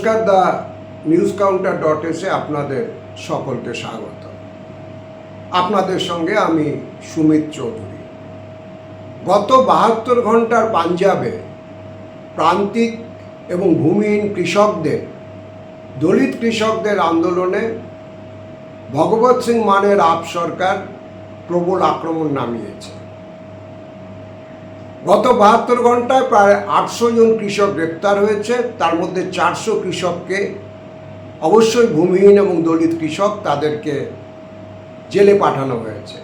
নমস্কার the news counter dot এসে আপনাদের সকলকে স্বাগত। আপনাদের সঙ্গে আমি সুমিত চৌধুরী। গত বাহাত্তর ঘণ্টার পাঞ্জাবে প্রান্তিক এবং ভূমিহীন কৃষকদের, দলিত কৃষকদের আন্দোলনে ভগবত সিং মানের আপ সরকার প্রবল আক্রমণ নামিয়েছে। গত বাহাত্তর ঘন্টায় প্রায় আটশো জন কৃষক গ্রেপ্তার হয়েছে। তার মধ্যে চারশো কৃষককে অবশ্যই ভূমিহীন এবং দলিত কৃষক তাদেরকে জেলে পাঠানো হয়েছে।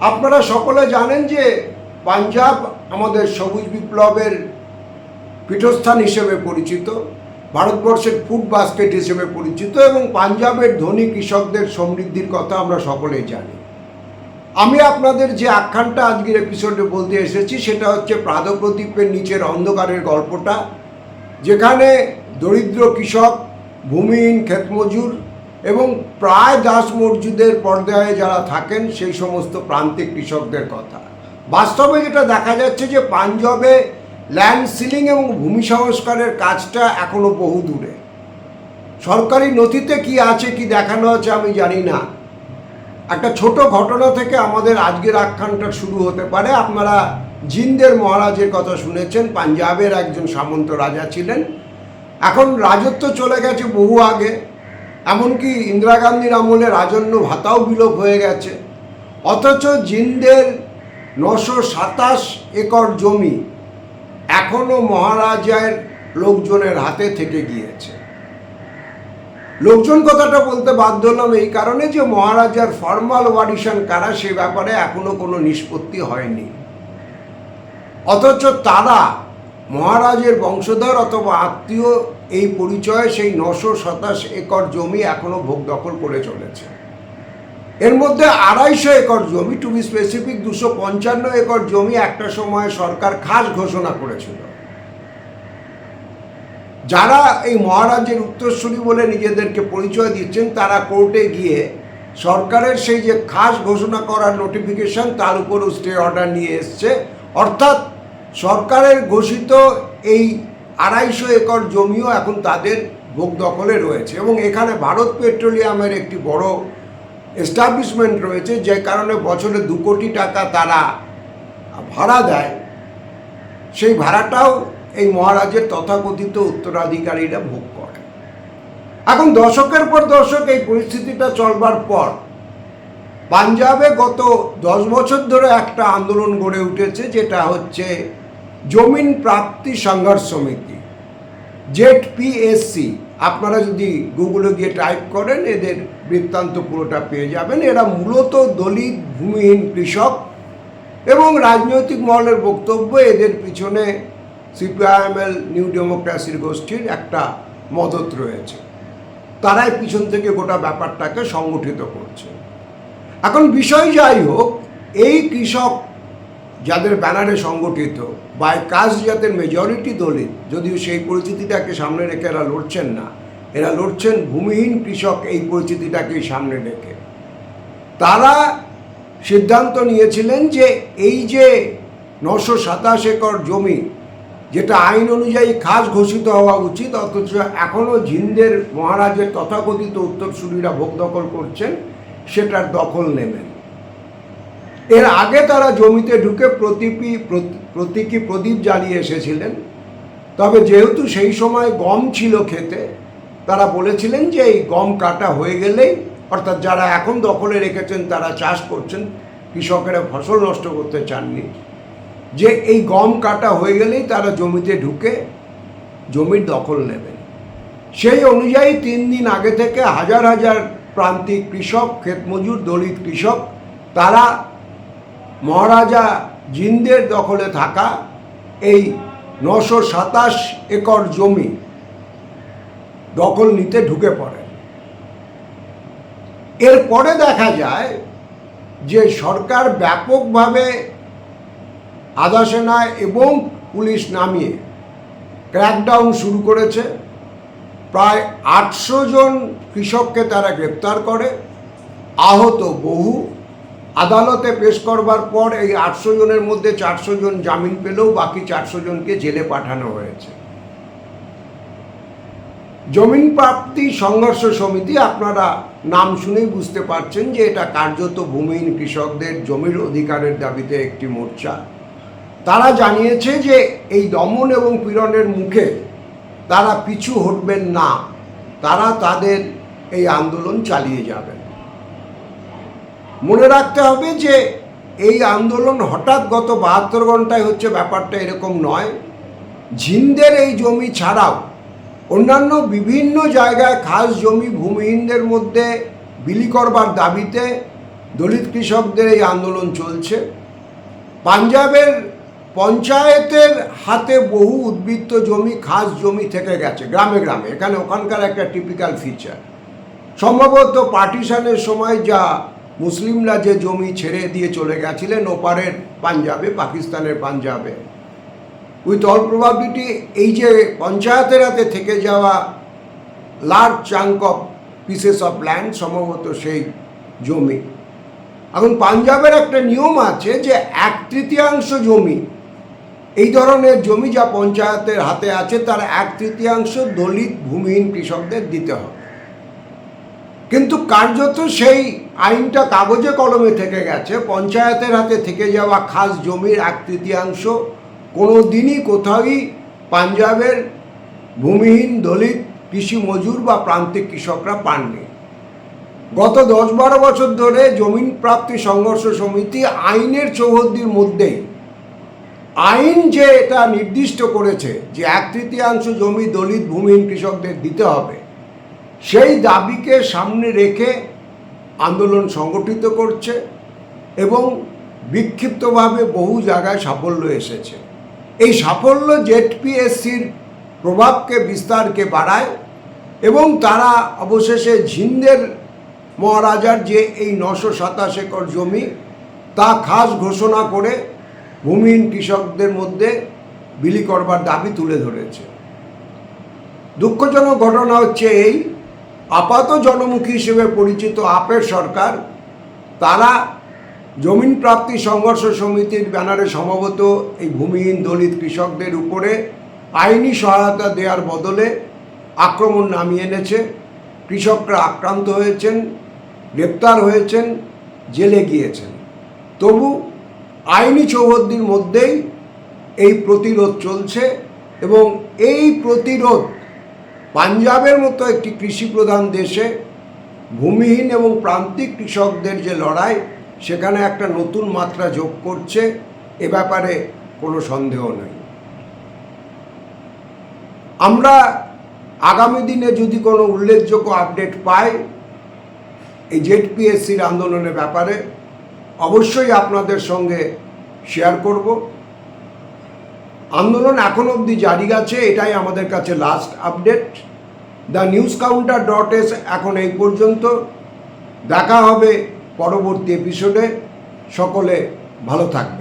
আপনারা সকলে জানেন যে পাঞ্জাব আমাদের সবুজ বিপ্লবের পীঠস্থান হিসেবে পরিচিত, ভারতবর্ষের ফুড বাস্কেট হিসেবে পরিচিত এবং পাঞ্জাবের ধনী কৃষকদের সমৃদ্ধির কথা আমরা সকলেই জানি। আমি আপনাদের যে আখ্যানটা আজকের এপিসোডে বলতে এসেছি, সেটা হচ্ছে প্রাদপ্রদীপের নিচের অন্ধকারের গল্পটা, যেখানে দরিদ্র কৃষক, ভূমিহীন ক্ষেতমজুর এবং প্রায় দাস মসজিদের পর্যায়ে যারা থাকেন, সেই সমস্ত প্রান্তিক কৃষকদের কথা। বাস্তবে যেটা দেখা যাচ্ছে যে পাঞ্জাবে ল্যান্ড সিলিং এবং ভূমি সংস্কারের কাজটা এখনও বহু দূরে। সরকারি নথিতে কি আছে, কি দেখানো আছে, আমি জানি না। একটা ছোট ঘটনা থেকে আমাদের আজকের আখ্যানটা শুরু হতে পারে। আপনারা জিন্দের মহারাজের কথা শুনেছেন, পাঞ্জাবের একজন সামন্ত রাজা ছিলেন। এখন রাজত্ব চলে গেছে বহু আগে, এমনকি ইন্দিরা গান্ধীর আমলে রাজন্য ভাতাও বিলোপ হয়ে গেছে। অথচ জিন্দের নশো সাতাশ একর জমি এখনও মহারাজার লোকজনের হাতে থেকে গিয়েছে। লোকজন কথাটা বলতে বাধ্য হলাম এই কারণে যে মহারাজার ফর্মাল ওয়াডিশন কারা, সে ব্যাপারে এখনও কোনো নিষ্পত্তি হয়নি। অথচ তারা মহারাজের বংশধর অথবা আত্মীয় এই পরিচয়ে সেই নশো সাতাশ একর জমি এখনও ভোগ দখল করে চলেছে। এর মধ্যে আড়াইশো একর জমি টু বি স্পেসিফিক দুশো পঞ্চান্ন একর জমি একটা সময় সরকার খাস ঘোষণা করেছিল। যারা এই মহারাজের উত্তরসূরি বলে নিজেদেরকে পরিচয় দিচ্ছেন, তারা কোর্টে গিয়ে সরকারের সেই যে খাস ঘোষণা করার নোটিফিকেশন তার উপরও স্টে অর্ডার নিয়ে এসছে। অর্থাৎ সরকারের ঘোষিত এই আড়াইশো একর জমিও এখন তাদের ভোগ দখলে রয়েছে এবং এখানে ভারত পেট্রোলিয়ামের একটি বড় এস্টাবলিশমেন্ট রয়েছে, যে কারণে বছরে দু কোটি টাকা তারা ভাড়া দেয়। সেই ভাড়াটাও এই মহারাজের তথাকথিত উত্তরাধিকারীরা ভোগ করে। এখন দশকের পর দশক এই পরিস্থিতিটা চলবার পর, পাঞ্জাবে গত দশ বছর ধরে একটা আন্দোলন গড়ে উঠেছে, যেটা হচ্ছে জমিন প্রাপ্তি সংঘর্ষ সমিতি, জেড পিএসসি আপনারা যদি গুগলে গিয়ে টাইপ করেন, এদের বৃত্তান্ত পুরোটা পেয়ে যাবেন। এরা মূলত দলিত, ভূমিহীন কৃষক এবং রাজনৈতিক মহলের বক্তব্য, এদের পিছনে সিপিআইএমএল নিউ ডেমোক্রেসির গোষ্ঠীর একটা মদত রয়েছে। তারাই পিছন থেকে গোটা ব্যাপারটাকে সংগঠিত করছে। এখন বিষয় যাই হোক, এই কৃষক যাদের ব্যানারে সংগঠিত বা কাজ যাদের মেজরিটি দলিত, যদিও সেই পরিস্থিতিটাকে সামনে রেখে এরা লড়ছেন না, এরা লড়ছেন ভূমিহীন কৃষক এই পরিস্থিতিটাকেই সামনে রেখে। তারা সিদ্ধান্ত নিয়েছিলেন যে এই যে নশো সাতাশ একর জমি যেটা আইন অনুযায়ী খাস ঘোষিত হওয়া উচিত, অথচ এখনও জিন্দের মহারাজের তথাকথিত উত্তরসূরিরা ভোগ দখল করছেন, সেটার দখল নেবেন। এর আগে তারা জমিতে ঢুকে প্রতীপী প্রতীকী প্রদীপ জ্বালিয়ে এসেছিলেন। তবে যেহেতু সেই সময় গম ছিল খেতে, তারা বলেছিলেন যে এই গম কাটা হয়ে গেলেই, অর্থাৎ যারা এখন দখলে রেখেছেন, তারা চাষ করছেন, কৃষকেরা ফসল নষ্ট করতে চাননি। যে এই গম কাটা হয়ে গেলেই তারা জমিতে ঢুকে জমির দখল নেবেন সেই অনুযায়ী তিন দিন আগে থেকে হাজার হাজার প্রান্তিক কৃষক, ক্ষেতমজুর, দলিত কৃষক, তারা মহারাজা জিন্দের দখলে থাকা এই নশো সাতাশ একর জমি দখল নিতে ঢুকে পড়ে। এরপরে দেখা যায় যে সরকার ব্যাপকভাবে আধা সেনা এবং পুলিশ নামিয়ে ক্র্যাকডাউন শুরু করেছে। প্রায় আটশো জন কৃষককে তারা গ্রেপ্তার করে। আহত বহু। আদালতে পেশ করবার পর এই আটশো জনের মধ্যে চারশো জন জামিন পেলেও বাকি চারশো জনকে জেলে পাঠানো হয়েছে। জমিন প্রাপ্তি সংঘর্ষ সমিতি, আপনারা নাম শুনেই বুঝতে পারছেন যে এটা কার্যত ভূমিহীন কৃষকদের জমির অধিকারের দাবিতে একটি মোর্চা। তারা জানিয়েছে যে এই দমন এবং পীড়নের মুখে তারা পিছু হটবেন না, তারা তাদের এই আন্দোলন চালিয়ে যাবেন। মনে রাখতে হবে যে এই আন্দোলন হঠাৎ গত বাহাত্তর ঘন্টায় হচ্ছে ব্যাপারটা এরকম নয়। ঝিনদের এই জমি ছাড়াও অন্যান্য বিভিন্ন জায়গায় খাস জমি ভূমিহীনদের মধ্যে বিলি করবার দাবিতে দলিত কৃষকদের এই আন্দোলন চলছে। পাঞ্জাবের পঞ্চায়েতের হাতে বহু উদ্বৃত্ত জমি, খাস জমি থেকে গেছে, গ্রামে গ্রামে। এখানে ওখানকার একটা টিপিক্যাল ফিচার সম্ভবত পার্টিশনের সময় যা মুসলিমরা যে জমি ছেড়ে দিয়ে চলে গেছিলেন ওপারের পাঞ্জাবে, পাকিস্তানের পাঞ্জাবে। উইথ অল প্রবাবিলিটি এই যে পঞ্চায়েতের হাতে থেকে যাওয়া large chunk of pieces of land সম্ভবত সেই জমি। এখন পাঞ্জাবের একটা নিয়ম আছে যে এক তৃতীয়াংশ জমি এই ধরনের জমি যা পঞ্চায়েতের হাতে আছে, তার এক তৃতীয়াংশ দলিত ভূমিহীন কৃষকদের দিতে হবে। কিন্তু কার্যত সেই আইনটা কাগজে কলমে থেকে গেছে। পঞ্চায়েতের হাতে থেকে যাওয়া খাস জমির এক তৃতীয়াংশ কোনো দিনই কোথাওই পাঞ্জাবের ভূমিহীন দলিত কৃষি মজুর বা প্রান্তিক কৃষকরা পাননি। গত দশ বারো বছর ধরে জমিন প্রাপ্তি সংঘর্ষ সমিতি আইনের চৌহদ্দির মধ্যেই আইন যে এটা নির্দিষ্ট করেছে যে এক তৃতীয়াংশ জমি দলিত ভূমিহীন কৃষকদের দিতে হবে, সেই দাবিকে সামনে রেখে আন্দোলন সংগঠিত করছে এবং বিক্ষিপ্তভাবে বহু জায়গায় সাফল্য এসেছে। এই সাফল্য জেডপিএসসির প্রভাবকে, বিস্তারকে বাড়ায় এবং তারা অবশেষে ঝিন্দের মহারাজার যে এই নশো সাতাশ একর জমি তা খাস ঘোষণা করে ভূমিহীন কৃষকদের মধ্যে বিলি করবার দাবি তুলে ধরেছে। দুঃখজনক ঘটনা হচ্ছে এই, আপাত জনমুখী হিসেবে পরিচিত আপের সরকার, তারা জমিন প্রাপ্তি সংঘর্ষ সমিতির ব্যানারে সম্ভবত এই ভূমিহীন দলিত কৃষকদের উপরে আইনি সহায়তা দেওয়ার বদলে আক্রমণ নামিয়ে এনেছে। কৃষকরা আক্রান্ত হয়েছেন, গ্রেপ্তার হয়েছেন, জেলে গিয়েছেন। তবু আইনি চৌহদ্দির মধ্যেই এই প্রতিরোধ চলছে এবং এই প্রতিরোধ পাঞ্জাবের মতো একটি কৃষি প্রধান দেশে ভূমিহীন এবং প্রান্তিক কৃষকদের যে লড়াই, সেখানে একটা নতুন মাত্রা যোগ করছে, এ ব্যাপারে কোনো সন্দেহ নেই। আমরা আগামী দিনে যদি কোনো উল্লেখযোগ্য আপডেট পাই, এই জেডপিএসসির আন্দোলনের ব্যাপারে অবশ্যই আপনাদের সঙ্গে শেয়ার করব। আন্দোলন এখন অবধি জারি আছে, এটাই আমাদের কাছে last update the news counter dot S এখন এই পর্যন্ত। দেখা হবে পরবর্তী এপিসোডে সকলে ভালো থাকবেন।